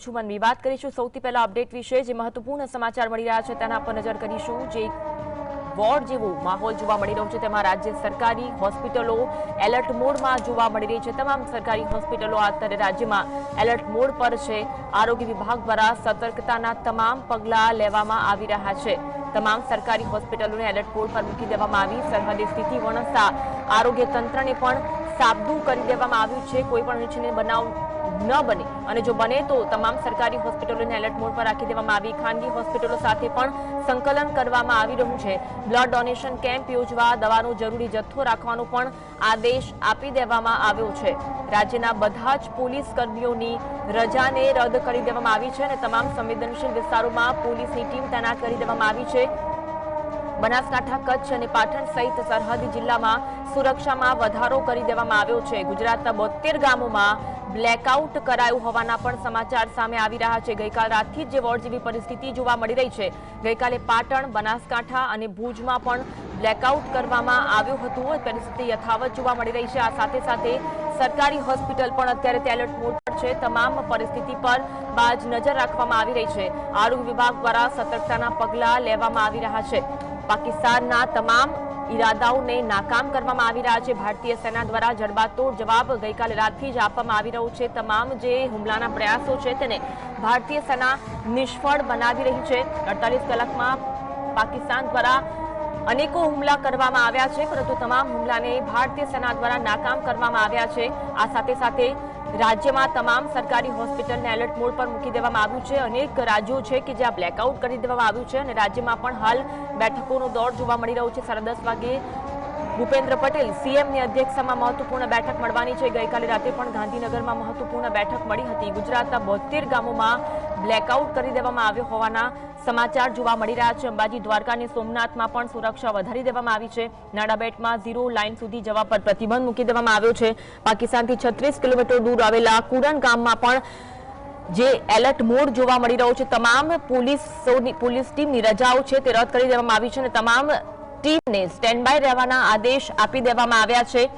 છું મનવી. વાત કરીશું સૌથી પહેલા અપડેટ વિશે જે મહત્વપૂર્ણ સમાચાર મળી રહ્યા છે તેના પર નજર કરીશું. જે વોર્ડ જેવો માહોલ જોવા મળી રહ્યો છે. તેમાં રાજ્ય સરકારી હોસ્પિટલો એલર્ટ મોડમાં જોવા મળી રહી છે. તમામ સરકારી હોસ્પિટલો અત્યારે રાજ્યમાં એલર્ટ મોડ પર છે. આરોગ્ય વિભાગ દ્વારા સતર્કતાના તમામ પગલાં લેવામાં આવી રહ્યા છે. તમામ સરકારી હોસ્પિટલોને એલર્ટ મોડ પર મૂકી દેવામાં આવી. સરહદી સ્થિતિ વણસતા આરોગ્ય તંત્રને પણ સાબદું કરી દેવામાં આવ્યું છે. કોઈ પણ અનિચ્છનીય બનાવ ન બને. અને જો બને તો તમામ સરકારી હોસ્પિટલોને એલર્ટ મોડ પર રાખી દેવામાં આવી. ખાનગી હોસ્પિટલો સાથે પણ સંકલન કરવામાં આવી રહ્યું છે. બ્લડ ડોનેશન કેમ્પ યોજવા દવાનો જરૂરી જથ્થો રાખવાનો પણ આદેશ આપી દેવામાં આવ્યો છે. રાજ્યના બધા જ પોલીસ કર્મીઓની રજાને રદ કરી દેવામાં આવી છે અને તમામ સંવેદનશીલ વિસ્તારોમાં પોલીસની ટીમ તૈનાત કરી દેવામાં આવી છે. બનાસકાંઠા કચ્છ અને પાટણ સહિત સરહદી જિલ્લામાં સુરક્ષામાં વધારો કરી દેવામાં આવ્યો છે. ગુજરાતના બોતેર ગામોમાં બ્લેકઆઉટ કરાયું હોવાના પણ સમાચાર સામે આવી રહ્યા છે. ગઈકાલ રાતથી જ વોર્ડ જેવી પરિસ્થિતિ જોવા મળી રહી છે. ગઈકાલે પાટણ, બનાસકાંઠા અને ભુજમાં પણ બ્લેકઆઉટ કરવામાં આવ્યું હતું. પરિસ્થિતિ યથાવત જોવા મળી રહી છે. આ સાથે સાથે સરકારી હોસ્પિટલ પણ અત્યારે એલર્ટ મોડ પર છે. તમામ પરિસ્થિતિ પર બાજ નજર રાખવામાં આવી રહી છે. આરોગ્ય વિભાગ દ્વારા સતર્કતાના પગલાં લેવામાં આવી રહ્યા છે. પાકિસ્તાનના તમામ ઈરાદાઓને નાકામ કરવામાં આવી રહ્યા છે. ભારતીય સેના દ્વારા જડબાતોડ જવાબ ગઈકાલે રાતથી જ આપવામાં આવી રહ્યો છે. તમામ જે હુમલાના પ્રયાસો છે તેને ભારતીય સેના નિષ્ફળ બનાવી રહી છે. અડતાલીસ કલાકમાં પાકિસ્તાન દ્વારા અનેકો હુમલા કરવામાં આવ્યા છે, પરંતુ તમામ હુમલાને ભારતીય સેના દ્વારા નાકામ કરવામાં આવ્યા છે. આ સાથે સાથે રાજ્યમાં તમામ સરકારી હોસ્પિટલને એલર્ટ મોડ પર મૂકી દેવામાં આવ્યું છે. અનેક રાજ્યો છે કે જ્યાં બ્લેકઆઉટ કરી દેવામાં આવ્યું છે અને રાજ્યમાં પણ હાલ બેઠકોનો દોર જોવા મળી રહ્યો છે. સાડા દસ વાગે ભૂપેન્દ્ર પટેલ, સીએમની અધ્યક્ષતામાં મહત્વપૂર્ણ બેઠક મળવાની છે. ગઈકાલે રાતે પણ ગાંધીનગરમાં મહત્વપૂર્ણ બેઠક મળી હતી. ગુજરાતના બોતેર ગામોમાં બ્લેકઆઉટ કરી દેવામાં આવ્યો હોવાના સમાચાર જોવા મળી રહ્યા છે. અંબાજી, દ્વારકા અને સોમનાથમાં પણ સુરક્ષા વધારી દેવામાં આવી છે. નાડાબેટમાં ઝીરો લાઇન સુધી જવા પર પ્રતિબંધ મૂકી દેવામાં આવ્યો છે. પાકિસ્તાનથી છત્રીસ કિલોમીટર દૂર આવેલા કુરન ગામમાં પણ જે એલર્ટ મોડ જોવા મળી રહ્યો છે. તમામ પોલીસ પોલીસ ટીમની રજાઓ છે તે રદ કરી દેવામાં આવી છે અને તમામ ટીમને સ્ટેન્ડ બાય રહેવાના આદેશ આપી દેવામાં આવ્યા છે.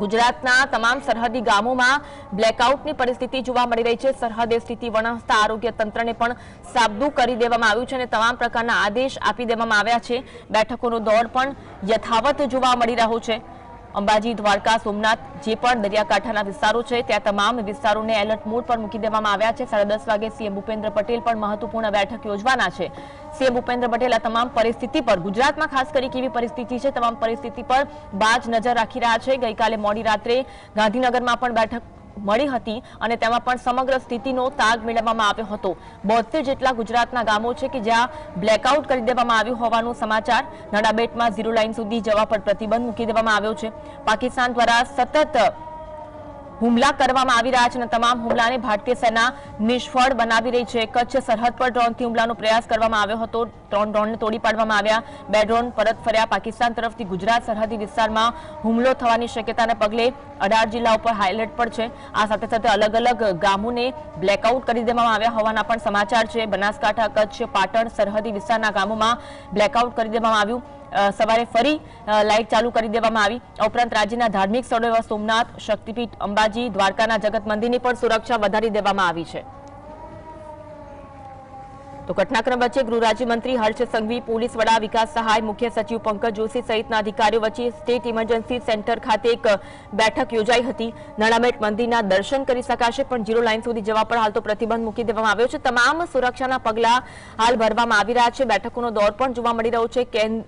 ગુજરાતના તમામ સરહદી ગામોમાં બ્લેકઆઉટની પરિસ્થિતિ જોવા મળી રહી છે. સરહદે સ્થિતિ વણસતા આરોગ્ય તંત્રને પણ સાબદું કરી દેવામાં આવ્યું છે અને તમામ પ્રકારના આદેશ આપી દેવામાં આવ્યા છે. બેઠકોનો દોર પણ યથાવત જોવા મળી રહ્યો છે. અંબાજી, દ્વારકા, સોમનાથ જે પણ દરિયાકાંઠાના વિસ્તારો છે, ત્યાં તમામ વિસ્તારોને એલર્ટ મોડ પર મૂકી દેવામાં આવ્યા છે. સાડા દસ વાગે સીએમ ભૂપેન્દ્ર પટેલ પણ મહત્વપૂર્ણ બેઠક યોજવાના છે. સીએમ ભૂપેન્દ્ર પટેલ આ તમામ પરિસ્થિતિ પર, ગુજરાતમાં ખાસ કરી કેવી પરિસ્થિતિ છે, તમામ પરિસ્થિતિ પર બાજ નજર રાખી રહ્યા છે. ગઈકાલે મોડી રાત્રે ગાંધીનગરમાં પણ બેઠક મળી હતી અને તેમાં પણ સમગ્ર સ્થિતિનો તાગ મેળવવામાં આવ્યો હતો. બોતેર જેટલા ગુજરાતના ગામો છે કે જ્યાં બ્લેકઆઉટ કરી દેવામાં આવ્યું હોવાનું સમાચાર, નડાબેટમાં ઝીરો લાઇન સુધી જવા પર પ્રતિબંધ મૂકી દેવામાં આવ્યો છે. પાકિસ્તાન દ્વારા સતત હુમલા કરવામાં આવી રહ્યા છે અને તમામ હુમલાને ભારતીય સેના નિષ્ફળ બનાવી રહી છે. કચ્છ સરહદ પર ડ્રોનથી હુમલાનો પ્રયાસ કરવામાં આવ્યો હતો. ત્રણ ડ્રોનને તોડી પાડવામાં આવ્યા. બે ડ્રોન પરત ફર્યા. પાકિસ્તાન તરફથી ગુજરાત સરહદી વિસ્તારમાં હુમલો થવાની શક્યતાને પગલે અઢાર જિલ્લા ઉપર હાઈએલર્ટ પણ છે. આ સાથે સાથે અલગ અલગ ગામોને બ્લેકઆઉટ કરી દેવામાં આવ્યા હોવાના પણ સમાચાર છે. બનાસકાંઠા, કચ્છ, પાટણ સરહદી વિસ્તારના ગામોમાં બ્લેકઆઉટ કરી દેવામાં આવ્યું. સવારે ફરી લાઇટ ચાલુ કરી દેવામાં આવી. ઉપરાંત રાજ્યના ધાર્મિક સ્થળો એવા સોમનાથ, શક્તિપીઠ, અંબાજી, દ્વારકાના જગત મંદિરની પણ સુરક્ષા વધારી દેવામાં આવી છે. તો ઘટનાક્રમ વચ્ચે ગૃહ રાજ્યમંત્રી હર્ષ સંઘવી, પોલીસ વડા વિકાસ સહાય, મુખ્ય સચિવ પંકજ જોશી સહિતના અધિકારીઓ વચ્ચે સ્ટેટ ઇમરજન્સી સેન્ટર ખાતે એક બેઠક યોજાઈ હતી. નડામેટ મંદિરના દર્શન કરી શકાશે, પણ જીરો લાઇન સુધી જવા પર હાલ તો પ્રતિબંધ મૂકી દેવામાં આવ્યો છે. તમામ સુરક્ષાના પગલાં હાલ ભરવામાં આવી રહ્યા છે. બેઠકોનો દોર પણ જોવા મળી રહ્યો છે. કેન-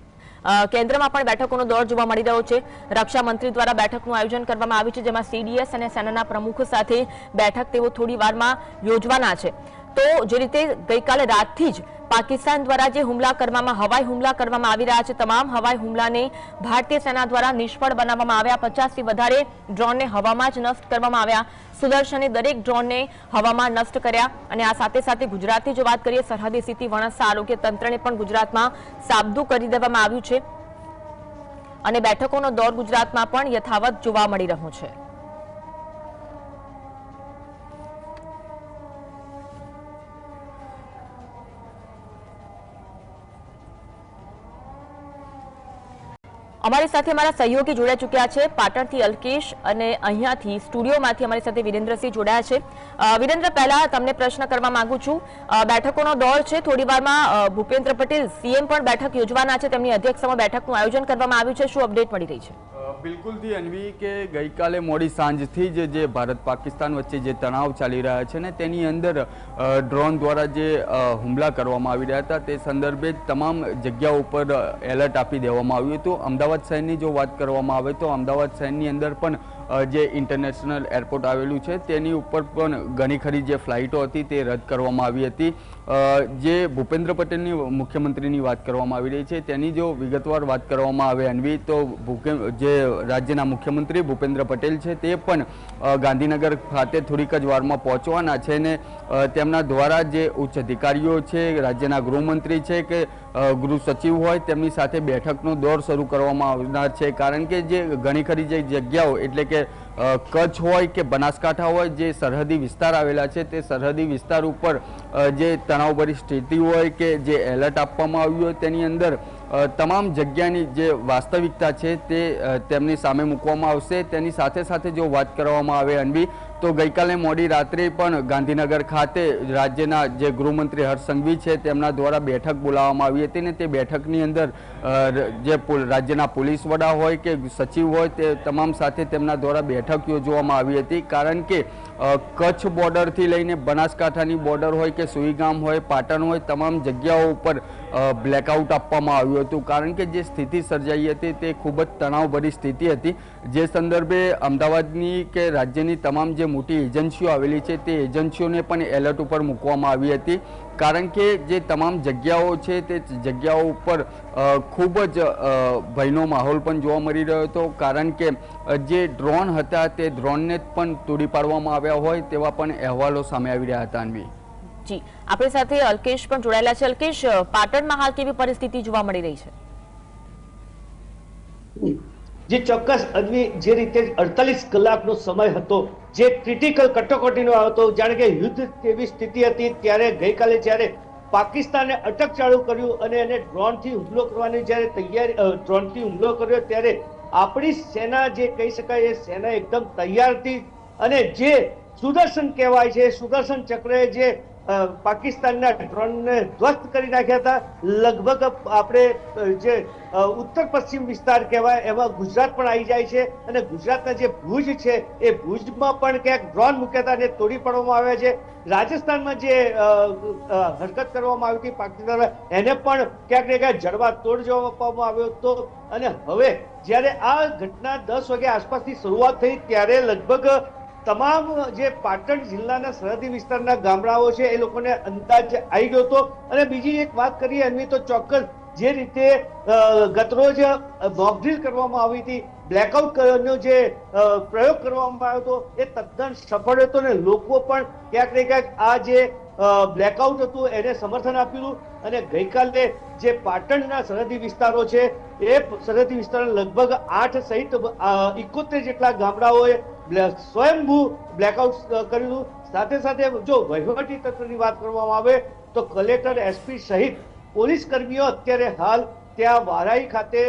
કેન્દ્રમાં પણ બેઠકોનો દોર જોવા મળી રહ્યો છે. રક્ષા મંત્રી દ્વારા બેઠકનું આયોજન કરવામાં આવ્યું છે, જેમાં સીડીએસ અને સેનાના પ્રમુખ સાથે બેઠક તેઓ થોડી વારમાં યોજવાના છે. તો જે રીતે ગઈકાલે રાતથી જ પાકિસ્તાન દ્વારા જે હુમલા કરવામાં, હવાઈ હુમલા કરવામાં આવી રહ્યા છે, તમામ હવાઈ હુમલાને ભારતીય સેના દ્વારા નિષ્ફળ બનાવવામાં આવ્યા. પચાસથી વધારે ડ્રોનને હવામાં જ નષ્ટ કરવામાં આવ્યા. સુદર્શને દરેક ડ્રોનને હવામાં નષ્ટ કર્યા. અને આ સાથે સાથે ગુજરાતની જો વાત કરીએ, સરહદી સ્થિતિ, વણસા, આરોગ્ય તંત્રને પણ ગુજરાતમાં સાબદું કરી દેવામાં આવ્યું છે. અને બેઠકોનો દોર ગુજરાતમાં પણ યથાવત જોવા મળી રહ્યો છે. અમારી સાથે અમારા સહયોગી જોડાઈ ચૂક્યા છે. પાટણથી અલ્કેશ અને અહીંયાથી સ્ટુડિયોમાંથી અમારી સાથે વિરેન્દ્રસિંહ જોડાયા છે. વિરેન્દ્ર, પહેલા તમને પ્રશ્ન કરવા માંગુ છું. બેઠકોનો દોર છે. થોડી વારમાં ભૂપેન્દ્ર પટેલ સીએમ પણ બેઠક યોજવાના છે. તેમની અધ્યક્ષતામાં બેઠકનું આયોજન કરવામાં આવ્યું છે. શું અપડેટ મળી રહી છે? બિલકુલથી અન્વી, કે ગઈકાલે મોડી સાંજથી જ જે ભારત પાકિસ્તાન વચ્ચે જે તણાવ ચાલી રહ્યા છે ને તેની અંદર ડ્રોન દ્વારા જે હુમલા કરવામાં આવી રહ્યા હતા, તે સંદર્ભે તમામ જગ્યાઓ ઉપર એલર્ટ આપી દેવામાં આવ્યું હતું. અમદાવાદ શહેરની જો વાત કરવામાં આવે તો અમદાવાદ શહેરની અંદર પણ જે ઇન્ટરનેશનલ એરપોર્ટ આવેલું છે, તેની ઉપર પણ ઘણી ખરી જે ફ્લાઇટો હતી તે રદ કરવામાં આવી હતી. જે ભૂપેન્દ્ર પટેલની મુખ્યમંત્રીની વાત કરવામાં આવી રહી છે, તેની જો વિગતવાર વાત કરવામાં આવે અનવી તો જે રાજ્યના મુખ્યમંત્રી ભૂપેન્દ્ર પટેલ છે, તે પણ ગાંધીનગર ખાતે થોડીક જ વારમાં પહોંચવાના છે ને તેમના દ્વારા જે ઉચ્ચ અધિકારીઓ છે, રાજ્યના ગૃહમંત્રી છે કે ગૃહ સચિવ હોય, તેમની સાથે બેઠકનો દોર શરૂ કરવામાં આવનાર છે. કારણ કે જે ઘણી ખરી જે જગ્યાઓ, એટલે કે કચ્છ હોય કે બનાસકાંઠા હોય, જે સરહદી વિસ્તાર આવેલા છે, તે સરહદી વિસ્તાર ઉપર જે તણાવભરી સ્થિતિ હોય કે જે એલર્ટ આપવામાં આવ્યું હોય તેની અંદર તમામ જગ્યાની જે વાસ્તવિકતા છે તે તેમની સામે મૂકવામાં આવશે. તેની સાથે સાથે જો વાત કરવામાં આવે અન્વી તો ગઈકાલે મોડી રાત્રે પણ ગાંધીનગર ખાતે રાજ્યના જે ગૃહમંત્રી હર્ષ છે તેમના દ્વારા બેઠક બોલાવવામાં આવી હતી ને તે બેઠકની અંદર જે રાજ્યના પોલીસ વડા હોય કે સચિવ હોય તે તમામ સાથે તેમના દ્વારા બેઠક યોજવામાં આવી હતી. કારણ કે કચ્છ બોર્ડરથી લઈને બનાસકાંઠાની બોર્ડર હોય કે સુઈગામ હોય, પાટણ હોય, તમામ જગ્યાઓ ઉપર બ્લેકઆઉટ આપવામાં આવ્યું હતું. કારણ કે જે સ્થિતિ સર્જાઈ હતી તે ખૂબ જ તણાવભરી સ્થિતિ હતી. જે સંદર્ભે અમદાવાદની કે રાજ્યની તમામ જે મોટી એજન્સીઓ આવેલી છે તે એજન્સીઓને પણ એલર્ટ ઉપર મૂકવામાં આવી હતી. કારણ કે જે તમામ જગ્યાઓ છે તે જગ્યાઓ ઉપર ખૂબ જ ભયનો માહોલ પણ જોવા મળી રહ્યો હતો. કારણ કે જે ડ્રોન હતા તે ડ્રોનને પણ તોડી પાડવામાં આવ્યા હોય તેવા પણ અહેવાલો સામે આવી રહ્યા હતા અન્વી. જી. આપણી સાથે અલ્કેશ પણ જોડાયેલા છે. અલ્કેશ પાટણમાં હાલ કેવી પરિસ્થિતિ જોવા મળી રહી છે? જે. ચોક્કસ અન્વી જે રીતે અડતાલીસ કલાકનો સમય હતો જે ક્રિટિકલ કટોકટીનો હતો જાણે કે યુદ્ધ તેવી સ્થિતિ હતી, ત્યારે ગઈકાલે જ્યારે પાકિસ્તાને અટક ચાલુ કર્યું અને એને ડ્રોનથી હુમલો કરવાની જ્યારે તૈયારી ડ્રોનથી હુમલો કર્યો, ત્યારે આપણી સેના જે કહી શકાય એ સેના એકદમ તૈયાર હતી અને જે સુદર્શન કહેવાય છે, સુદર્શન ચક્રએ જે પાકિસ્તાનના ડ્રોનને ધ્વસ્ત કરી નાખ્યા હતા. લગભગ આપણે જે ઉત્તર પશ્ચિમ વિસ્તાર કહેવાય, એમાં ગુજરાત પણ આવી જાય છે અને ગુજરાતના જે ભુજ છે, એ ભુજમાં પણ ક્યાંક ડ્રોન મૂક્યા હતા અને તોડી પાડવામાં આવ્યા છે. રાજસ્થાનમાં જે હરકત કરવામાં આવી હતી પાકિસ્તાન એને પણ ક્યાંક ને ક્યાંક જડવા તોડ જવાબ આપવામાં આવ્યો હતો. અને હવે, જ્યારે આ ઘટના દસ વાગે આસપાસની શરૂઆત થઈ, ત્યારે લગભગ તમામ જે પાટણ જિલ્લાના સરહદી વિસ્તારના ગામડાઓ છે, એ લોકોને અંદાજ આવી ગયો હતો. અને બીજી એક વાત કરીએ, અન્વી, તો ચોક્કસ જે રીતે ગતરોજ મોકડ્રીલ કરવામાં આવી હતી બ્લેકઆઉટ નો જે પ્રયોગ કરવામાં આવ્યો હતો, એ તદ્દન સફળ હતો ને લોકો પણ ક્યાંક ને ક્યાંક આ જે બ્લેકઆઉટ હતું, એને સમર્થન આપ્યું અને ગઈકાલે જે પાટણના સરહદી વિસ્તારો છે, એ સરહદી વિસ્તારના લગભગ આઠ સહિત ઇકોતેર જેટલા ગામડાઓએ સ્વયંભૂ બ્લેકઆઉટ કર્યું સાથે સાથે જો વહીવટી તંત્રની વાત કરવામાં આવે, તો કલેક્ટર એસપી સહિત પોલીસ કર્મીઓ અત્યારે હાલ ત્યાં વારાઈ ખાતે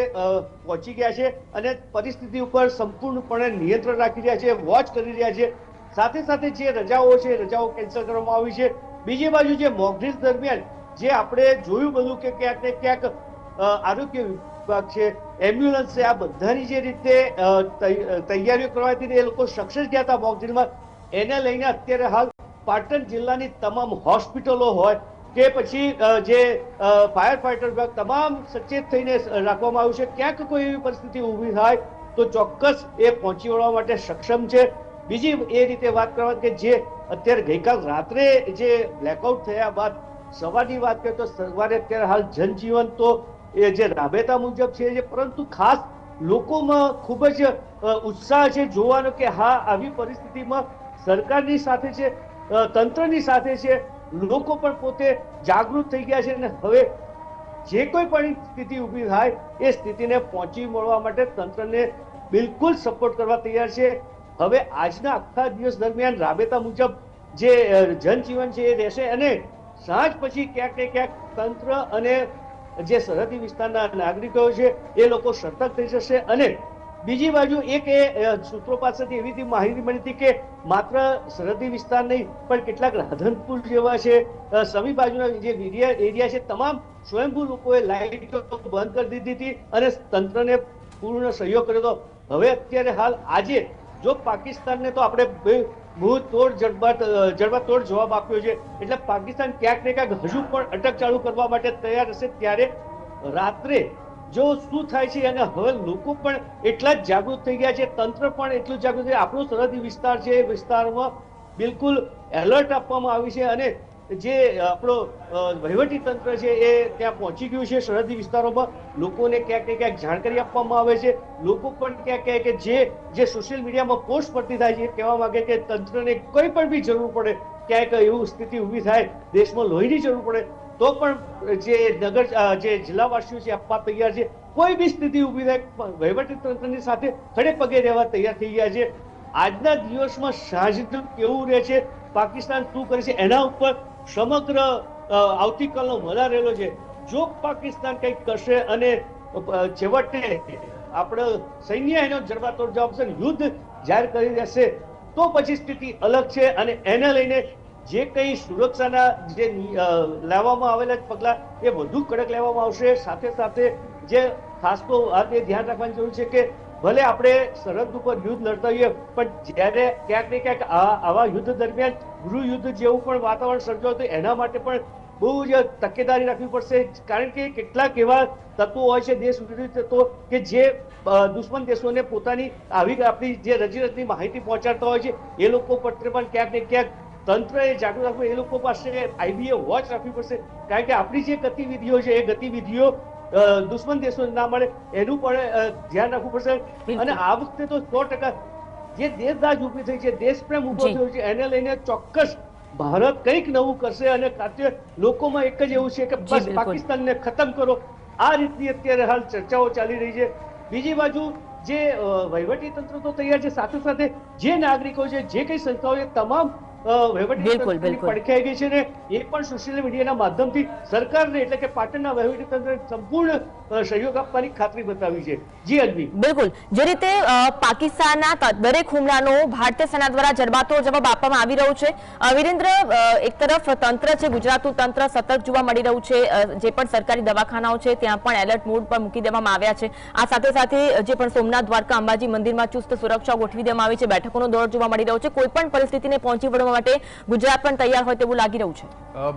પહોંચી ગયા છે અને પરિસ્થિતિ ઉપર સંપૂર્ણપણે નિયંત્રણ રાખી રહ્યા છે વોચ કરી રહ્યા છે. સાથે સાથે જે રજાઓ છે રજાઓ કેન્સલ કરવામાં આવી છે. બીજી બાજુ જે મોકડ્રીલ દરમિયાન જે આપણે જોયું બધું કે ક્યાંક ને ક્યાંક આરોગ્ય વિભાગ છે એમ્બ્યુલન્સ છે, આ બધાની જે રીતે તૈયારીઓ કરવાથી એ લોકો સક્સેસ ગયા હતા મોકડ્રીલમાં એને લઈને અત્યારે હાલ પાટણ જિલ્લાની તમામ હોસ્પિટલો હોય કે પછી જે ફાયર ફાઈટર વિભાગ તમામ સચેત થઈને રાખવામાં આવ્યું છે. ક્યાંક કોઈ એવી પરિસ્થિતિ ઊભી થાય તો ચોક્કસ એ પહોંચી વળવા માટે સક્ષમ છે. બીજી એ રીતે વાત કરવા કે જે અત્યારે ગઈકાલ રાત્રે જે બ્લેકઆઉટ થયા બાદ સવારની વાત કરીએ તો સવારે અત્યારે હાલ જનજીવન તો એ જે રાબેતા મુજબ છે જે પરંતુ ખાસ લોકોમાં ખૂબ જ ઉત્સાહ છે જોવાનો કે હા, આવી પરિસ્થિતિમાં સરકારની સાથે છે તંત્રની સાથે છે, લોકો પણ પોતે જાગૃત થઈ ગયા છે અને હવે જે કોઈ પણ સ્થિતિ ઊભી થાય એ સ્થિતિને પહોંચી વળવા માટે તંત્રને બિલકુલ સપોર્ટ કરવા તૈયાર છે. હવે આજના આખા દિવસ દરમિયાન રાબેતા મુજબ જે જનજીવન છે એ રહેશે અને સાંજ પછી ક્યાંક ને ક્યાંક તંત્ર અને જે સરહદી વિસ્તારના નાગરિકો છે એ લોકો સતર્ક થઈ જશે અને બીજી બાજુ એક એ સૂત્રો પાસેથી એવી રીતે માહિતી મળી હતી કે માત્ર સરહદી વિસ્તાર નહીં, પણ કેટલાક રાધનપુર જેવા છે સમી બાજુના જે એરિયા છે, તમામ સ્વયંભૂ લોકોએ લાઇટ બંધ કરી દીધી હતી અને તંત્રને પૂર્ણ સહયોગ કર્યો હતો. હવે અત્યારે હાલ આજે જો પાકિસ્તાનને તો આપણે ભૂતોડ જડબાત જડબાતોડ જવાબ આપ્યો છે. એટલે પાકિસ્તાન ક્યાંક ને ક્યાંક હજુ પણ અટક ચાલુ કરવા માટે તૈયાર હશે ત્યારે રાત્રે જો શું થાય છે અને હવે લોકો પણ એટલા જ જાગૃત થઈ ગયા છે, તંત્ર પણ એટલું જાગૃત છે. આપણો સરહદી વિસ્તાર છે એ વિસ્તારમાં બિલકુલ એલર્ટ આપવામાં આવી છે અને જે આપણો વહીવટી તંત્ર છે એ ત્યાં પહોંચી ગયું છે સરહદી વિસ્તારોમાં. લોકોને ક્યાંક ને ક્યાંક જાણકારી આપવામાં આવે છે. લોકો પણ ક્યાંક ક્યાંક કે જે જે સોશિયલ મીડિયામાં પોસ્ટ પડતી થાય છે કહેવા માંગે કે તંત્રને કોઈ પણ બી જરૂર પડે, ક્યાંક એવું સ્થિતિ ઊભી થાય, દેશમાં લોહીની જરૂર પડે, તો પણ જે નગર જે જિલ્લાવાસીઓ છે આપવા તૈયાર છે. કોઈ બી સ્થિતિ ઊભી થાય વહીવટી તંત્રની સાથે ખડે પગે રહેવા તૈયાર થઈ ગયા છે. આજના દિવસમાં સાંજનું કેવું રહે છે? પાકિસ્તાન શું કરે છે? એના ઉપર સમગ્ર આવતીકાલનો મજા રહેલો છે. જો પાકિસ્તાન કંઈક કરશે અને છેવટે આપણે સૈન્ય એનો જડબાતોડ જવાબ છે યુદ્ધ જાહેર કરી દેશે, તો પછી સ્થિતિ અલગ છે અને એને લઈને જે કંઈ સુરક્ષાના જે લેવામાં આવેલા પગલાં એ વધુ કડક લેવામાં આવશે. સાથે સાથે જે ખાસ તો આ ધ્યાન રાખવાની જરૂર છે કે ભલે આપણે સરહદ ઉપર યુદ્ધ લડતા હોઈએ, પણ જ્યારે ક્યાંક ને ક્યાંક આવા યુદ્ધ દરમિયાન ગૃહ યુદ્ધ જેવું પણ વાતાવરણ સર્જાયું તો એના માટે પણ બહુ જ તકેદારી રાખવી પડશે. કારણ કે કેટલાક એવા તત્વો હોય છે દેશ વિરોધી તત્વો કે જે દુશ્મન દેશોને પોતાની આવી આપણી જે રજીરજની માહિતી પહોંચાડતા હોય છે, એ લોકો પર પણ ક્યાંક ને ક્યાંક તંત્રએ જાગૃત રાખવું એ લોકો પાસે આઈબીએ વોચ રાખવી પડશે. કારણ કે આપણી જે ગતિવિધિઓ છે એ ગતિવિધિઓ દુશ્મન દેશો ના મળે એનું પણ ધ્યાન રાખવું પડશે. અને આ વખતે તો સો ટકા જે દેશદાજ ઊભી થઈ છે દેશપ્રેમ ઊભો થયો છે એને લઈને ચોક્કસ ભારત કંઈક નવું કરશે અને કાતે લોકોમાં એક જ એવું છે કે બસ. પાકિસ્તાનને ખતમ કરો. આ રીતની અત્યારે હાલ ચર્ચાઓ ચાલી રહી છે. બીજી બાજુ જે વહીવટી તંત્ર તો તૈયાર છે સાથે સાથે જે નાગરિકો છે જે કઈ સંસ્થાઓ છે તમામ બિલકુલ, બિલકુલ. પડખે ગઈ છે ને એ પણ સોશિયલ મીડિયાના માધ્યમથી સરકારને એટલે કે પાટણના વહીવટી તંત્ર સંપૂર્ણ સહયોગ આપવાની ખાતરી બતાવી છે. જી અજવી બિલકુલ. જે રીતે પાકિસ્તાનના દરેક હુમલાનો ભારતીય સેના દ્વારા જડબાતો જવાબ આપવામાં આવી રહ્યો છે. વિરેન્દ્ર એક તરફ તંત્ર છે ગુજરાતનું તંત્ર સતર્ક જોવા મળી રહ્યું છે. જે પણ સરકારી દવાખાનાઓ છે ત્યાં પણ એલર્ટ મોડ પર મૂકી દેવામાં આવ્યા છે. આ સાથે સાથે જે પણ સોમનાથ દ્વારકા અંબાજી મંદિરમાં ચુસ્ત સુરક્ષા ગોઠવી દેવામાં આવી છે. બેઠકોનો દોર જોવા મળી રહ્યો છે. કોઈ પણ પરિસ્થિતિને પહોંચી વળવા માટે ગુજરાત પણ તૈયાર હોય તેવું લાગી રહ્યું છે.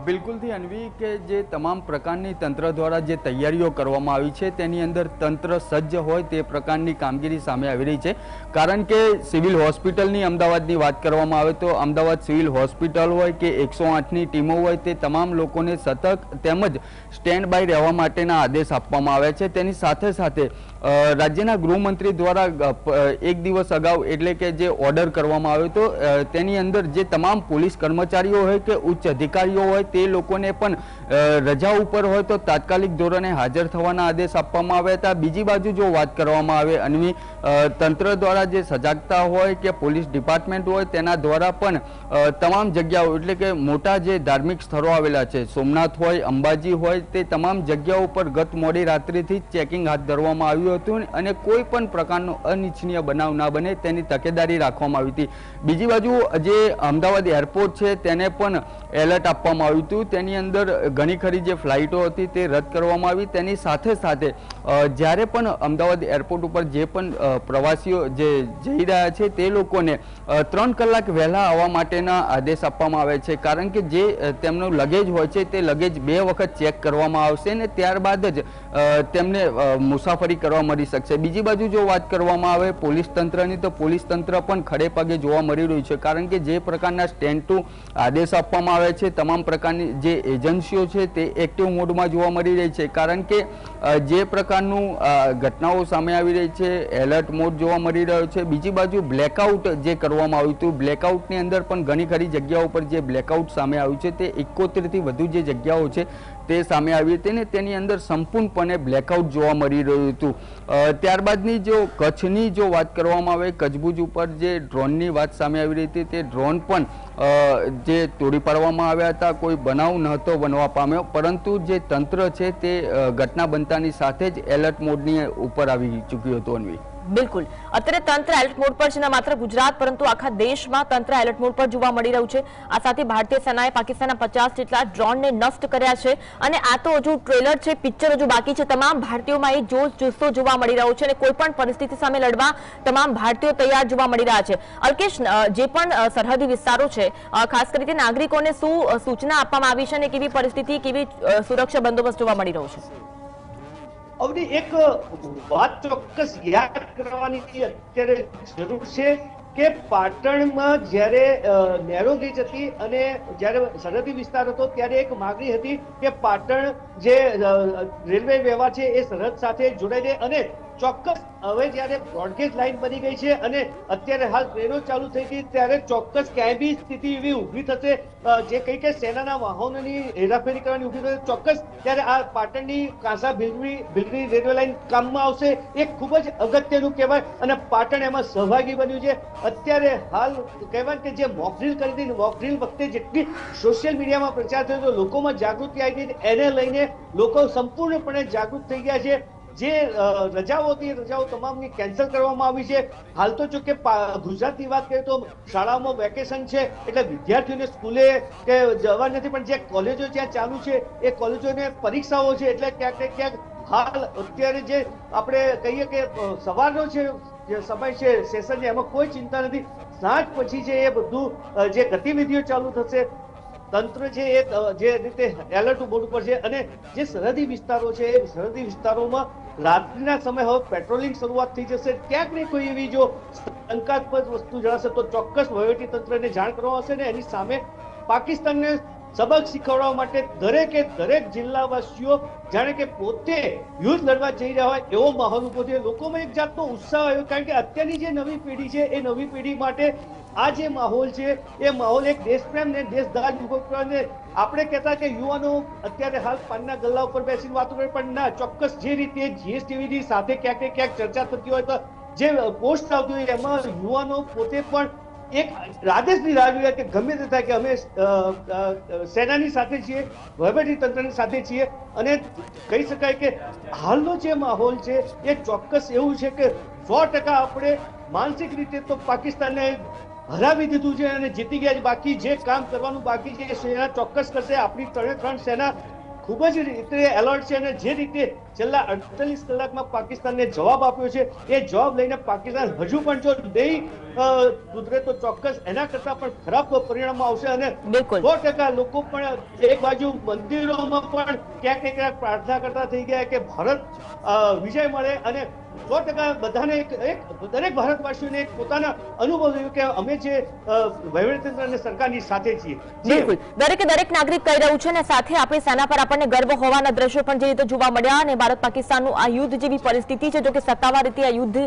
બિલકુલથી અન્વી કે જે તમામ પ્રકારની તંત્ર દ્વારા જે તૈયારીઓ કરવામાં આવી છે. તેની અંદર તંત્ર સજ્જ હોય તે પ્રકારની કામગીરી સામે આવી રહી છે. કારણ કે સિવિલ હોસ્પિટલની અમદાવાદની વાત કરવામાં આવે તો અમદાવાદ સિવિલ હોસ્પિટલ હોય કે એકસો આઠની ટીમો હોય તે તમામ લોકોને સતર્ક તેમજ સ્ટેન્ડ બાય રહેવા માટેના આદેશ આપવામાં આવ્યા છે. તેની સાથે સાથે રાજ્યના ગૃહમંત્રી દ્વારા એક દિવસ અગાઉ એટલે કે જે ઓર્ડર કરવામાં આવ્યો હતો તેની અંદર જે તમામ પોલીસ કર્મચારીઓ હોય કે ઉચ્ચ અધિકારીઓ હોય તે લોકોને પણ રજા ઉપર હોય તો તાત્કાલિક ધોરણે હાજર થવાના આદેશ આપવામાં આવ્યા હતા. બીજી બાજુ જો વાત કરવામાં આવે, અન્વી તંત્ર દ્વારા જે સજાગતા હોય કે પોલીસ ડિપાર્ટમેન્ટ હોય તેના દ્વારા પણ તમામ જગ્યાઓ એટલે કે મોટા જે ધાર્મિક સ્થળો આવેલા છે, સોમનાથ હોય, અંબાજી હોય, તે તમામ જગ્યાઓ પર ગત મોડી રાત્રિથી ચેકિંગ હાથ ધરવામાં આવ્યું હતું અને કોઈ પણ પ્રકારનો અનિચ્છનીય બનાવ ના બને તેની તકેદારી રાખવામાં આવી હતી. બીજી બાજુ જે અમદાવાદ એરપોર્ટ છે, તેને પણ એલર્ટ આપવામાં આવ્યું હતું. તેની અંદર ઘણી ખરી જે ફ્લાઇટો હતી તે રદ કરવામાં આવી. તેની સાથે સાથે જ્યારે પણ અમદાવાદ એરપોર્ટ ઉપર જે પણ પ્રવાસીઓ જે જઈ રહ્યા છે તે લોકોને ત્રણ કલાક વહેલા આવવા માટેના આદેશ આપવામાં આવે છે. કારણ કે જે તેમનું લગેજ હોય છે તે લગેજ બે વખત ચેક કરવામાં આવશે ને ત્યારબાદ જ તેમને મુસાફરી કરવા મળી શકશે. બીજી બાજુ જો વાત કરવામાં આવે પોલીસ તંત્રની, તો પોલીસ તંત્ર પણ ખડે પગે જોવા મળી રહ્યું છે. કારણ કે જે પ્રકારના સ્ટેન્ડ ટુ આદેશ આપવામાં આવે છે, તમામ પ્રકારની જે એજન્સીઓ છે તે એક્ટિવ મોડમાં જોવા મળી રહી છે. કારણ કે જે પ્રકારનું ઘટનાઓ સામે આવી રહી છે એલર્ટ મોડ જોવા મળી રહ્યો છે. બીજી બાજુ બ્લેકઆઉટ જે કરવામાં આવ્યું હતું બ્લેકઆઉટની અંદર પણ ઘણી ખરી જગ્યાઓ પર જે બ્લેકઆઉટ સામે આવ્યું છે, તે એકોતેરથી વધુ જે જગ્યાઓ છે તે સામે આવી હતી ને તેની અંદર સંપૂર્ણપણે બ્લેકઆઉટ જોવા મળી રહ્યું હતું. ત્યારબાદની જો કચ્છની જો વાત કરવામાં આવે, કચ્છભુજ ઉપર જે ડ્રોનની વાત સામે આવી રહી હતી, તે ડ્રોન પણ જે તોડી પાડવામાં આવ્યા હતા, કોઈ બનાવ નહોતો બનવા પામ્યો. પરંતુ જે તંત્ર છે તે ઘટના બનતાની સાથે જ એલર્ટ મોડની ઉપર આવી ચૂક્યું હતું અન્વી. બિલકુલ. અત્યારે તંત્ર એલર્ટ મોડ પર છે ને માત્ર ગુજરાત, પરંતુ આખા દેશમાં તંત્ર એલર્ટ મોડ પર જોવા મળી રહ્યું છે. આ સાથે ભારતીય સેનાએ પાકિસ્તાનના પચાસ જેટલા ડ્રોનને નષ્ટ કર્યા છે અને આ તો હજુ ટ્રેલર છે પિક્ચર હજુ બાકી છે. તમામ ભારતીયોમાં એ જોશ જુસ્સો જોવા મળી રહ્યો છે અને કોઈ પણ પરિસ્થિતિ સામે લડવા તમામ ભારતીયો તૈયાર જોવા મળી રહ્યા છે. અલ્કેશ જે પણ સરહદી વિસ્તારો છે ખાસ કરીને નાગરિકોને શું સૂચના આપવામાં આવી છે અને કેવી પરિસ્થિતિ, કેવી સુરક્ષા બંદોબસ્ત જોવા મળી રહ્યો છે? અવની એક વાત ચોક્કસ યાદ કરવાની અત્યારે જરૂર છે કે પાટણમાં જ્યારે નેરો બ્રિજ હતી અને જ્યારે સરહદી વિસ્તાર હતો ત્યારે એક માગણી હતી કે પાટણ જે રેલવે વ્યવહાર છે એ સરહદ સાથે જોડાઈ જાય અને ચોક્કસ હવે જ્યારે બ્રોડગેજ લાઈન બની ગઈ છે અને અત્યારે હાલ ટ્રેનો ચાલુ થઈ ગઈ, ત્યારે ચોક્કસ ક્યાંય બી સ્થિતિ એવી ઊભી થશે જે કઈ કે સેનાના વાહનોની હેરાફેરી કરવાની ઊભી થશે, ચોક્કસ ત્યારે આ પાટણની કાંસા ભીલવી ભીલવી રેલવે લાઈન કામમાં આવશે, એ ખૂબ જ અગત્યનું કહેવાય અને પાટણ એમાં સહભાગી બન્યું છે. અત્યારે હાલ કહેવાય કે જે મોકડ્રીલ કરી હતી મોકડ્રીલ વખતે જેટલી સોશિયલ મીડિયામાં પ્રચાર થયો હતો, લોકોમાં જાગૃતિ આવી ગઈ, એને લઈને લોકો સંપૂર્ણપણે જાગૃત થઈ ગયા છે. જે રજાઓ હતી રજાઓ તમામની કેન્સલ કરવામાં આવી છે. હાલ તો જો કે ગુજરાતની વાત કરીએ તો શાળાઓમાં વેકેશન છે. એટલે વિદ્યાર્થીઓને સ્કૂલે કે જવા નથી, પણ જે કોલેજો જ્યાં ચાલુ છે, એ કોલેજોને પરીક્ષાઓ છે. એટલે ક્યાંક ક્યાંક હાલ અત્યારે જે આપણે કહીએ કે સવારનો છે જે સમય છે સેશન છે, એમાં કોઈ ચિંતા નથી. સાંજ પછી છે એ બધું જે ગતિવિધિઓ ચાલુ થશે તંત્ર છે એ જે રીતે એલર્ટ મોડ ઉપર છે અને જે સરહદી વિસ્તારો છે, એ સરહદી વિસ્તારોમાં રાત્રિના સમય હવે પેટ્રોલિંગ શરૂઆત થઈ જશે. ક્યાંક ને કોઈ એવી જો શંકાસ્પદ વસ્તુ જણાશે તો ચોક્કસ વહીવટી તંત્રને જાણ કરવામાં આવશે ને એની સામે પાકિસ્તાનને સબક શીખવવા માટે દરેકે દરેક જિલ્લાવાસીઓ જાણે કે પોતે યુદ્ધ લડવા જઈ રહ્યા હોય એવો માહોલ ઊભો થયો લોકોમાં એક જાતનો ઉત્સાહ આવ્યો, કારણ કે અત્યારની જે નવી પેઢી છે, એ નવી પેઢી માટે આ જે માહોલ છે, એ માહોલ એક દેશપ્રેમ ને દેશદાજ ઊભો કરવાને આપણે કહેતા કે યુવાનો અત્યારે હાલ પાનના ગલ્લા ઉપર બેસીને વાતો કરે, પણ ના, ચોક્કસ જે રીતે જીએસટીવીની સાથે ક્યાંક ક્યાંક ચર્ચા થતી હોય તો જે પોસ્ટ આવતી હોય એમાં યુવાનો પોતે પણ એક આદેશની રાહ જોઈએ કે ગમે તે થાય કે અમે સેનાની સાથે છીએ, વહીવટી તંત્રની સાથે છીએ, અને કહી શકાય કે હાલનો જે માહોલ છે, એ ચોક્કસ એવું છે કે સો ટકા આપણે માનસિક રીતે તો પાકિસ્તાનને હરાવી દીધું છે અને જીતી ગયા છે. બાકી જે કામ કરવાનું બાકી છે, એ સેના ચોક્કસ કરશે. આપણી ત્રણે ત્રણ સેના ખૂબ જ રીતે એલર્ટ છે અને જે રીતે છેલ્લા અડતાલીસ કલાકમાં પાકિસ્તાનને જવાબ આપ્યો છે. એ જવાબ લઈને પાકિસ્તાન હજુ પણ જો નહીં સુધરે તો ચોક્કસ એના કરતા પણ ખરાબ પરિણામ આવશે અને સો ટકા લોકો પણ એક બાજુ મંદિરોમાં પણ ક્યાંક ને ક્યાંક પ્રાર્થના કરતા થઈ ગયા કે ભારત વિજય મળે અને સો ટકા બધાને એક દરેક ભારતવાસીઓને પોતાના અનુભવ થયો કે અમે જે વહીવટીતંત્ર અને સરકારની સાથે છીએ. બિલકુલ. દરેકે દરેક નાગરિક કહી રહ્યું છે અને સાથે આપણી સેના પર આપણને ગર્વ હોવાના દ્રશ્યો પણ જે રીતે જોવા મળ્યા અને ભારત પાકિસ્તાનનું આ યુદ્ધ જેવી પરિસ્થિતિ છે, જો કે સત્તાવાર રીતે આ યુદ્ધ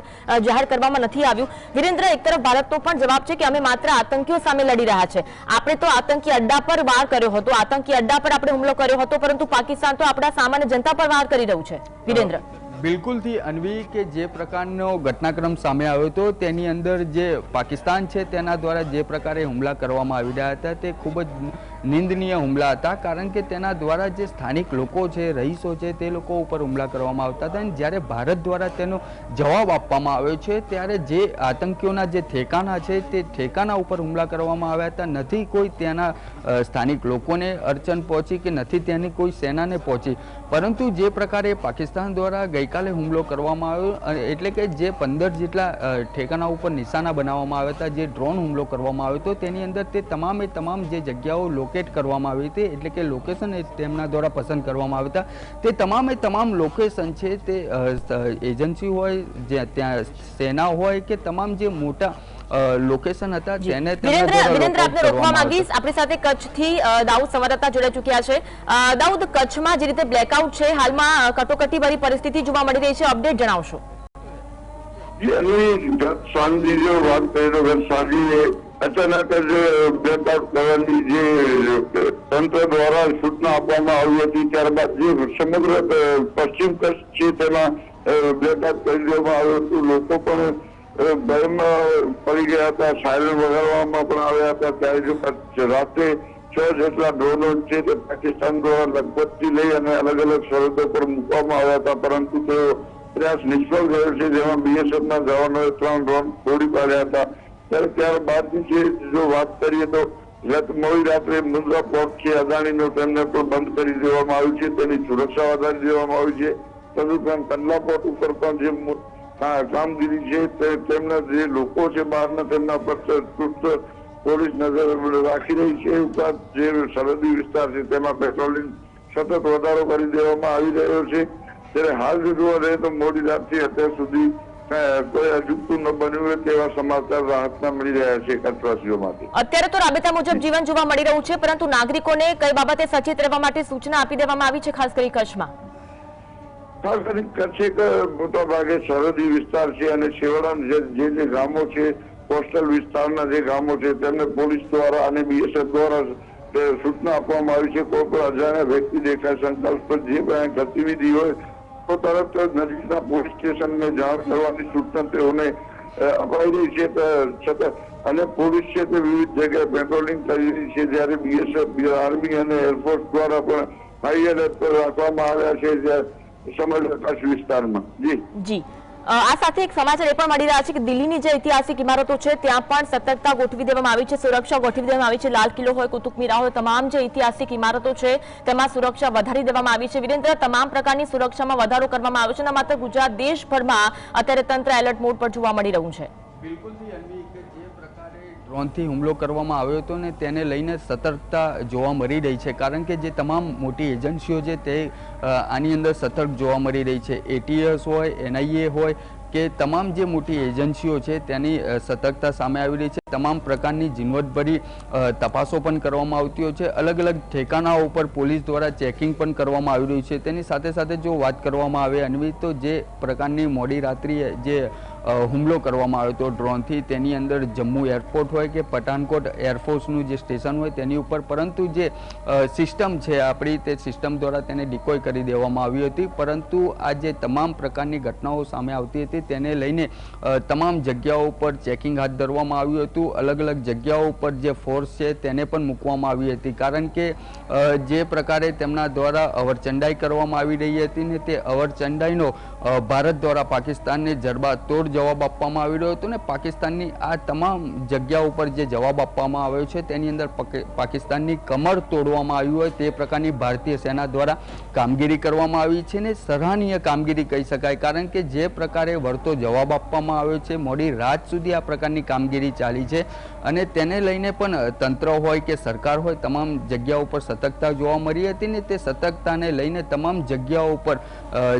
જાહેર કરવામાં નથી આવ્યું. વિરેન્દ્ર, એક તરફ ભારતનો પણ જવાબ છે કે અમે માત્ર આતંકીઓ સામે લડી રહ્યા છે. આપણે તો આતંકી અડ્ડા પર વાર કર્યો હતો. આતંકી અડ્ડા પર આપણે હુમલો કર્યો હતો, પરંતુ પાકિસ્તાન તો આપણા સામાન્ય જનતા પર વાર કરી રહ્યું છે. વિરેન્દ્ર. બિલકુલથી અન્વી કે જે પ્રકારનો ઘટનાક્રમ સામે આવ્યો હતો, તેની અંદર જે પાકિસ્તાન છે, તેના દ્વારા જે પ્રકારે હુમલા કરવામાં આવી રહ્યા હતા, તે ખૂબ જ નિંદનીય હુમલા હતા, કારણ કે તેના દ્વારા જે સ્થાનિક લોકો છે, રહીશો છે, તે લોકો ઉપર હુમલા કરવામાં આવતા હતા અને જ્યારે ભારત દ્વારા તેનો જવાબ આપવામાં આવ્યો છે, ત્યારે જે આતંકીઓના જે ઠેકાણા છે, તે ઠેકાણા ઉપર હુમલા કરવામાં આવ્યા હતા. નથી કોઈ ત્યાંના સ્થાનિક લોકોને અડચણ પહોંચી કે નથી ત્યાંની કોઈ સેનાને પહોંચી. પરંતુ જે પ્રકારે પાકિસ્તાન દ્વારા ગઈકાલે હુમલો કરવામાં આવ્યો એટલે કે જે પંદર જેટલા ઠેકાના ઉપર નિશાના બનાવવામાં આવ્યા હતા, જે ડ્રોન હુમલો કરવામાં આવ્યો હતો, તેની અંદર તે તમામે તમામ જે જગ્યાઓ લોકેટ કરવામાં આવી હતી એટલે કે લોકેશન એ તેમના દ્વારા પસંદ કરવામાં આવ્યા હતા. તે તમામે તમામ લોકેશન છે તે એજન્સી હોય જે ત્યાં સેના હોય કે તમામ જે મોટા લોકેશન હતા જી. વિરેન્દ્ર દ્વારા વિરેન્દ્ર lockout આપને રોકવા માંગીશ. આપણી સાથે કચ્છથી દાઉદ સંવાદદાતા જોડાઈ ચૂક્યા છે. દાઉદ કચ્છમાં જે રીતે બ્લેકઆઉટ છે હાલમાં કટોકટી ભરી પરિસ્થિતિ જોવા મળી રહી છે. અપડેટ જણાવશો. એની ગત સાંજની જો વાત કરીએ તો ગત સાંજે અચાનક જ બ્લેકઆઉટ કરવાની જે તંત્ર દ્વારા સૂચના આપવામાં આવી હતી, ત્યારબાદ જે સમગ્ર પશ્ચિમ કચ્છ છે તેમાં બ્લેકઆઉટ કરી દેવામાં આવ્યું હતું. લોકો પણ ભયમાં પડી ગયા હતા. સાયરન વગાડવામાં પણ આવ્યા હતા. ત્યારે રાત્રે છ જેટલા ડ્રોનો છે તે પાકિસ્તાન દ્વારા લગભગથી લઈ અને અલગ અલગ સરહદો પર મૂકવામાં આવ્યા હતા. પરંતુ તેઓ પ્રયાસ નિષ્ફળ ગયો છે. જેમાં બીએસએફ ના જવાનોએ ત્રણ ડ્રોન તોડી પાડ્યા હતા. ત્યારે ત્યારબાદની જો વાત કરીએ તો ગત મોડી રાત્રે મુન્દ્રા પોર્ટ છે અદાણીનો તેમને પણ બંધ કરી દેવામાં આવ્યું છે, તેની સુરક્ષા વધારી દેવામાં આવી છે. તદુપરાંત કંડલા પોર્ટ ઉપર પણ જે કામગીરી છે તેમના જે લોકો છે બહારના, તેમના પર ચુસ્ત પોલીસ નજર રાખી રહી છે. ઉપરાંત જે સરહદી વિસ્તાર છે, તેમાં પેટ્રોલિંગ સતત વધારો કરી દેવામાં આવી રહ્યો છે. ત્યારે હાલ જોવા જઈએ તો મોડી રાતથી અત્યાર સુધી કોઈ અજુગતું ન બન્યું તેવા સમાચાર રાહતના મળી રહ્યા છે કચ્છવાસીઓમાંથી અત્યારે તો રાબેતા મુજબ જીવન જોવા મળી રહ્યું છે પરંતુ નાગરિકોને કઈ બાબતે સચેત રહેવા માટે સૂચના આપી દેવામાં આવી છે ખાસ કરી કચ્છમાં? ખાસ કરી કચ્છ એક મોટા ભાગે સરહદી વિસ્તાર છે અને છેવાડાના જે જે ગામો છે કોસ્ટલ વિસ્તારના જે ગામો છે તેમને પોલીસ દ્વારા અને બીએસએફ દ્વારા સૂચના આપવામાં આવી છે. કોઈ પણ અજાણ્યા વ્યક્તિ દેખાય શંકાસ્પદ જે ગતિવિધિ હોય તરત નજીકના પોલીસ સ્ટેશનને જાણ કરવાની સૂચના તેઓને અપાઈ છે. અને પોલીસ છે તે વિવિધ જગ્યાએ પેટ્રોલિંગ કરી રહી છે. જ્યારે બીએસએફ આર્મી અને એરફોર્સ દ્વારા પણ હાઈ એલર્ટ પર રાખવામાં આવ્યા છે. સમગ્ર કચ્છ વિસ્તારમાં. જી. જી. આ સાથે એક સમાચાર એ પણ મળી રહ્યા છે કે દિલ્હીની જે ઐતિહાસિક ઇમારતો છે, ત્યાં પણ સતર્કતા ગોઠવી દેવામાં આવી છે, સુરક્ષા ગોઠવી દેવામાં આવી છે. લાલ કિલ્લો હોય, કુતુબ હોય, તમામ જે ઐતિહાસિક ઇમારતો છે, તેમાં સુરક્ષા વધારી દેવામાં આવી છે. વિરેન્દ્ર, તમામ પ્રકારની સુરક્ષામાં વધારો કરવામાં આવ્યો છે અને માત્ર ગુજરાત દેશભરમાં અત્યારે તંત્ર એલર્ટ મોડ પર જોવા મળી રહ્યું છે. બિલકુલથી અન્વી કે જે પ્રકારે ડ્રોનથી હુમલો કરવામાં આવ્યો હતો ને તેને લઈને સતર્કતા જોવા મળી રહી છે. કારણ કે જે તમામ મોટી એજન્સીઓ છે તે આની અંદર સતર્ક જોવા મળી રહી છે. એટીએસ હોય એનઆઈએ હોય કે તમામ જે મોટી એજન્સીઓ છે તેની સતર્કતા સામે આવી રહી છે. તમામ પ્રકારની ઝીણવટભરી તપાસો પણ કરવામાં આવતી હોય છે. અલગ અલગ ઠેકાણાઓ ઉપર પોલીસ દ્વારા ચેકિંગ પણ કરવામાં આવી રહ્યું છે. તેની સાથે સાથે જો વાત કરવામાં આવે અન્વી, તો જે પ્રકારની મોડી રાત્રિએ જે હુમલો કરવામાં આવ્યો હતો ડ્રોનથી. તેની અંદર જમ્મુ એરપોર્ટ હોય કે પઠાનકોટ એરફોર્સનું જે સ્ટેશન હોય તેની ઉપર. પરંતુ જે સિસ્ટમ છે આપણી, તે સિસ્ટમ દ્વારા તેને ડિકોય કરી દેવામાં આવી હતી. પરંતુ આ જે તમામ પ્રકારની ઘટનાઓ સામે આવતી હતી તેને લઈને તમામ જગ્યાઓ ઉપર ચેકિંગ હાથ ધરવામાં આવ્યું હતું. અલગ અલગ જગ્યાઓ ઉપર જે ફોર્સ છે તેને પણ મૂકવામાં આવી હતી. કારણ કે જે પ્રકારે તેમના દ્વારા અવરચંડાઈ કરવામાં આવી રહી હતી ને તે અવરચંડાઈનો ભારત દ્વારા પાકિસ્તાનને જડબાતોડ જવાબ આપવામાં આવી રહ્યો હતો ને, પાકિસ્તાનની આ તમામ જગ્યા ઉપર જે જવાબ આપવામાં આવ્યો છે, તેની અંદર પકે- પાકિસ્તાનની કમર તોડવામાં આવી હોય તે પ્રકારની ભારતીય સેના દ્વારા કામગીરી કરવામાં આવી છે ને, સરાહનીય કામગીરી કહી શકાય, કારણ કે જે પ્રકારે વળતો જવાબ આપવામાં આવ્યો છે, મોડી રાત સુધી આ પ્રકારની કામગીરી ચાલી છે અને તેને લઈને પણ તંત્ર હોય કે સરકાર હોય, તમામ જગ્યાઓ ઉપર સતર્કતા જોવા મળી હતી ને, તે સતર્કતાને લઈને તમામ જગ્યાઓ ઉપર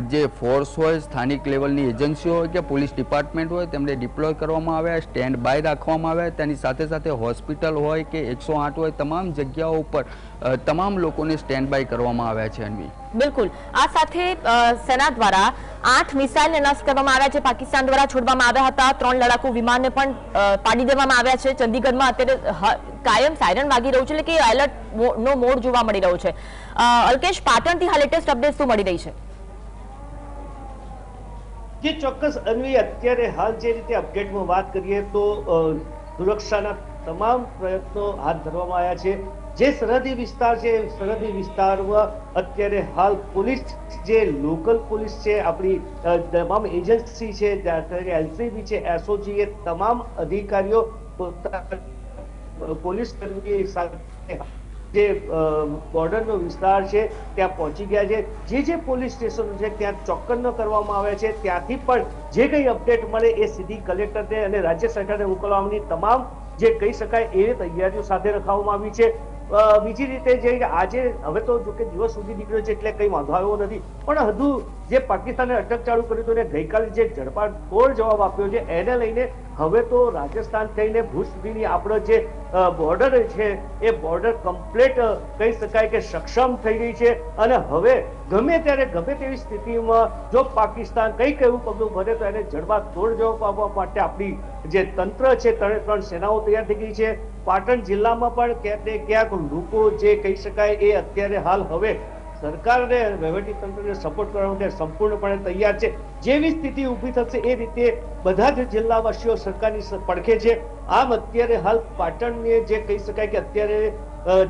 જે ફોર્સ હોય, સ્થાનિક લેવલની એજન્સીઓ હોય કે પોલીસ ડિપાર્ટમેન્ટ હોય, તેમને ડિપ્લોય કરવામાં આવે સ્ટેન્ડ બાય રાખવામાં આવે, તેની સાથે સાથે હોસ્પિટલ હોય કે એકસો આઠ હોય, તમામ જગ્યાઓ ઉપર તમામ લોકોને સ્ટેન્ડ બાય કરવામાં આવ્યા છે, અન્વી. બિલકુલ. આ સાથે સેના દ્વારા આઠ મિસાઇલને નષ્ટ કરવામાં આવ્યા છે. પાકિસ્તાન દ્વારા છોડવામાં આવ્યા હતા. ત્રણ લડાકુ વિમાનને પણ પાડી દેવામાં આવ્યા છે. ચંદીગઢમાં અત્યારે કાયમ સાયરન વાગી રહ્યું છે. એટલે કે એલર્ટ નો મોડ જોવા મળી રહ્યો છે. અલ્કેશ, પાટણથી હા લેટેસ્ટ અપડેટ શું મળી રહી છે. જે ચોક્કસ અન્વી અત્યારે હાલ જે રીતે અપડેટમાં વાત કરીએ તો સુરક્ષાના તમામ પ્રયત્નો હાથ ધરવામાં આવ્યા છે. જે સરહદી વિસ્તાર છે સરહદી વિસ્તારમાં અત્યારે હાલ પોલીસ જે લોકલ પોલીસ છે, આપણી તમામ એજન્સી છે એલસીબી છે, એસઓજી એ તમામ અધિકારીઓ પોલીસ કર્મીઓ સાથે જે બોર્ડરનો વિસ્તાર છે, ત્યાં પહોંચી ગયા છે. જે જે પોલીસ સ્ટેશનો છે, ત્યાં ચોક્કસ કરવામાં આવ્યા છે. ત્યાંથી પણ જે કંઈ અપડેટ મળે એ સીધી કલેક્ટરને અને રાજ્ય સરકારને મોકલવાની તમામ જે કહી શકાય એ તૈયારીઓ સાથે રખાવવામાં આવી છે. બીજી રીતે જે આજે, હવે તો જો કે દિવસ સુધી નીકળ્યો છે એટલે કંઈ વાંધો આવ્યો નથી. પણ હજુ જે પાકિસ્તાને અટક ચાલુ કર્યું હતું અને ગઈકાલે જે ઝડપાતોડ જવાબ આપ્યો છે, એને લઈને હવે તો રાજસ્થાન થઈને ભુજ સુધીની આપણો જે બોર્ડર છે, એ બોર્ડર કમ્પ્લીટ કહી શકાય કે સક્ષમ થઈ ગઈ છે. અને હવે ગમે ત્યારે, ગમે તેવી સ્થિતિમાં જો પાકિસ્તાન કંઈક એવું પગલું ભરે તો એને જડબાતોડ જવાબ આપવા માટે આપણી જે તંત્ર છે, ત્રણે ત્રણ સેનાઓ તૈયાર થઈ ગઈ છે. પાટણ જિલ્લામાં પણ ક્યાંક ને ક્યાંક લોકો જે કહી શકાય એ અત્યારે હાલ હવે સરકારને વહીવટી તંત્રને સપોર્ટ કરવા માટે સંપૂર્ણપણે તૈયાર છે. જેવી સ્થિતિ ઊભી થશે એ રીતે બધા જ જિલ્લાવાસીઓ સરકારની પડખે છે. આમ અત્યારે હાલ પાટણને જે કહી શકાય કે અત્યારે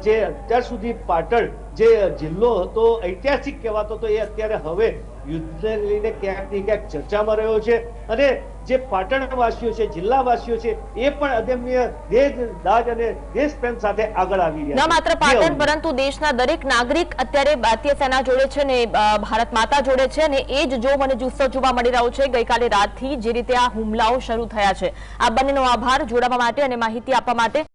જે અત્યાર સુધી પાટણ જે જિલ્લો હતો, ઐતિહાસિક કહેવાતો હતો એ અત્યારે હવે યુદ્ધને લઈને ક્યાંક ને ક્યાંક ચર્ચામાં રહ્યો છે અને જે પાટણવાસીઓ છે જિલ્લાવાસીઓ છે એ પણ અદમ્ય દેશ દાજ અને દેશ પ્રેમ સાથે આગળ આવી રહ્યા ન માત્ર પાટણ પરંતુ દેશના દરેક નાગરિક અત્યારે ભારતીય સેના જોડે છે ને ભારત માતા જોડે છે ને એ જ જો મને જુસ્સો જોવા મળી રહ્યો છે. ગઈકાલે રાતથી જે રીતે આ હુમલાઓ શરૂ થયા છે. આ બંનેનો આભાર જોડાવા માટે અને માહિતી આપવા માટે.